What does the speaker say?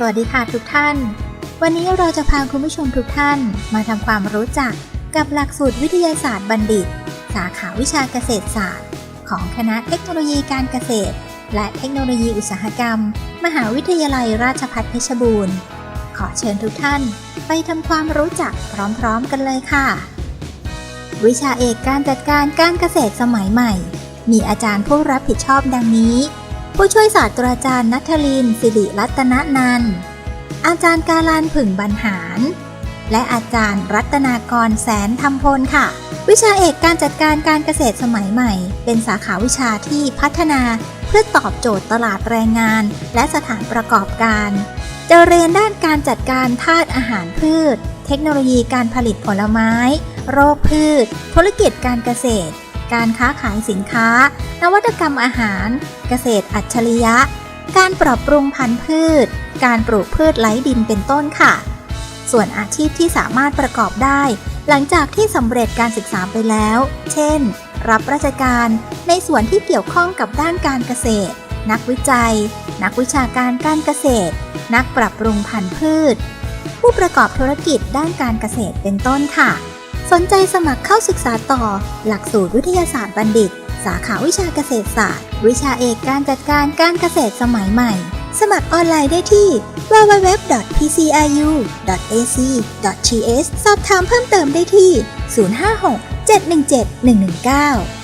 สวัสดีค่ะทุกท่าน วันนี้เราจะพาคุณผู้ชมทุกท่านมาทำความรู้จักกับหลักสูตรวิทยาศาสตร์บัณฑิต สาขาวิชาเกษตรศาสตร์ ของคณะเทคโนโลยีการเกษตร และเทคโนโลยีอุตสาหกรรม มหาวิทยาลัยราชภัฏเพชรบูรณ์ ขอเชิญทุกท่านไปทำความรู้จักพร้อมๆกันเลยค่ะ วิชาเอกการจัดการการเกษตรสมัยใหม่ มีอาจารย์ผู้รับผิดชอบดังนี้ ผู้ช่วยศาสตราจารย์นัทลิน สิริรัตนนันท์อาจารย์การันผึ่งบรรหาร และอาจารย์รัตนากรแสนธรรมพลค่ะ วิชาเอกการจัดการการเกษตรสมัยใหม่ เป็นสาขาวิชาที่พัฒนาเพื่อตอบโจทย์ตลาดแรงงาน และสถานประกอบการ จะเรียนด้านการจัดการธาตุอาหารพืช เทคโนโลยีการผลิตผลไม้ โรคพืช ธุรกิจการเกษตร การค้าขายสินค้า นวัตกรรมอาหาร เกษตรอัจฉริยะ การปรับปรุงพันธุ์พืช การปลูกพืชไร้ดินเป็นต้นค่ะ ส่วนอาชีพที่สามารถประกอบได้ หลังจากที่สำเร็จการศึกษาไปแล้ว เช่น รับราชการในส่วนที่เกี่ยวข้องกับด้านการเกษตร นักวิจัย นักวิชาการการเกษตร นักปรับปรุงพันธุ์พืช ผู้ประกอบธุรกิจด้านการเกษตรเป็นต้นค่ะ สนใจสมัครเข้าศึกษาต่อ หลักสูตรวิทยาศาสตร์บัณฑิต สาขาวิชาเกษตรศาสตร์ วิชาเอกการจัดการการเกษตรสมัยใหม่ สมัครออนไลน์ได้ที่ www.pciu.ac.th สอบถามเพิ่มเติมได้ที่ 056 717 119